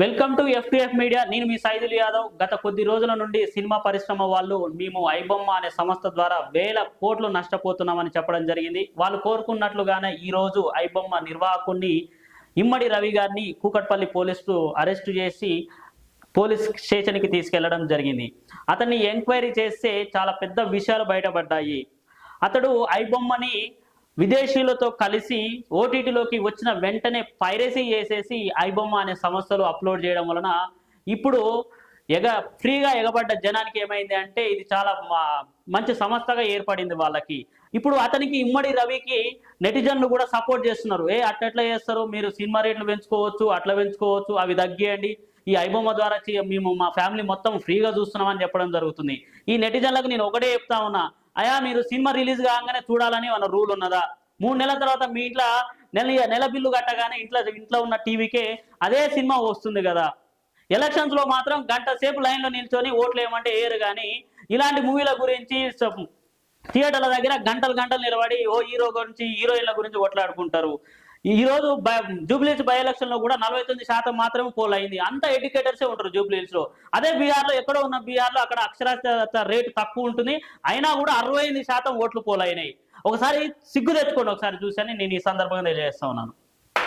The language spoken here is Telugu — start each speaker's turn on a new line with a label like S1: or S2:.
S1: Welcome to FTF media. నేను మీ సైదుల్ యాదవ్. గత కొద్ది రోజుల నుండి సినిమా పరిశ్రమ వాళ్ళు మేము ఐబొమ్మ అనే సంస్థ ద్వారా వేల కోట్లు నష్టపోతున్నామని చెప్పడం జరిగింది. వాళ్ళు కోరుకున్నట్లుగానే ఈ రోజు ఐబొమ్మ నిర్వాహకుడిని ఇమ్మడి రవి గారిని కూకట్పల్లి పోలీసులు అరెస్టు చేసి పోలీస్ స్టేషన్కి తీసుకెళ్ళడం జరిగింది. అతన్ని ఎంక్వైరీ చేస్తే చాలా పెద్ద విషయాలు బయటపడ్డాయి. అతడు ఐబొమ్మని విదేశీయులతో కలిసి ఓటీటీలోకి వచ్చిన వెంటనే పైరసీ చేసేసి ఐబొమ్మ అనే సంస్థలు అప్లోడ్ చేయడం వలన ఇప్పుడు ఎగ ఫ్రీగా ఎగబడ్డ జనానికి ఏమైంది అంటే ఇది చాలా మంచి సంస్థగా ఏర్పడింది వాళ్ళకి. ఇప్పుడు అతనికి ఇమ్మడి రవికి నెటిజన్లు కూడా సపోర్ట్ చేస్తున్నారు. ఏ అట్లట్లా చేస్తారు? మీరు సినిమా రేట్లు పెంచుకోవచ్చు అట్లా పెంచుకోవచ్చు అవి తగ్గియండి. ఈ ఐబొమ్మ ద్వారా చే- మేము మా ఫ్యామిలీ మొత్తం ఫ్రీగా చూస్తున్నామని చెప్పడం జరుగుతుంది. ఈ నెటిజన్లకు నేను ఒకటే చెప్తా ఉన్నా. అయా మీరు సినిమా రిలీజ్ కాగానే చూడాలని మన రూల్ ఉన్నదా? మూడు నెలల తర్వాత మీ ఇంట్లో నెల నెల బిల్లు కట్టగానే ఇంట్లో ఇంట్లో ఉన్న టీవీకే అదే సినిమా వస్తుంది కదా. ఎలక్షన్స్లో మాత్రం గంట సేపు లైన్లో నిల్చొని ఓట్లు ఏమంటే ఏరు కానీ ఇలాంటి మూవీల గురించి థియేటర్ల దగ్గర గంటలు గంటలు నిలబడి ఓ హీరో గురించి హీరోయిన్ల గురించి కొట్లాడుకుంటారు. ఈ రోజు జూబ్లీస్ బై ఎలక్షన్లో కూడా నలభై తొమ్మిది శాతం మాత్రమే పోల్ అయింది. అంత ఎడ్యుకేటర్సే ఉంటారు జూబ్లీస్లో అదే బీహార్లో ఎక్కడో ఉన్న బీహార్లో అక్కడ అక్షరాస్యత రేటు తక్కువ ఉంటుంది. అయినా కూడా అరవై ఎనిమిది శాతం ఓట్లు పోల్ అయినాయి. ఒకసారి సిగ్గు తెచ్చుకోండి ఒకసారి చూసని నేను ఈ సందర్భంగా తెలియజేస్తా ఉన్నాను.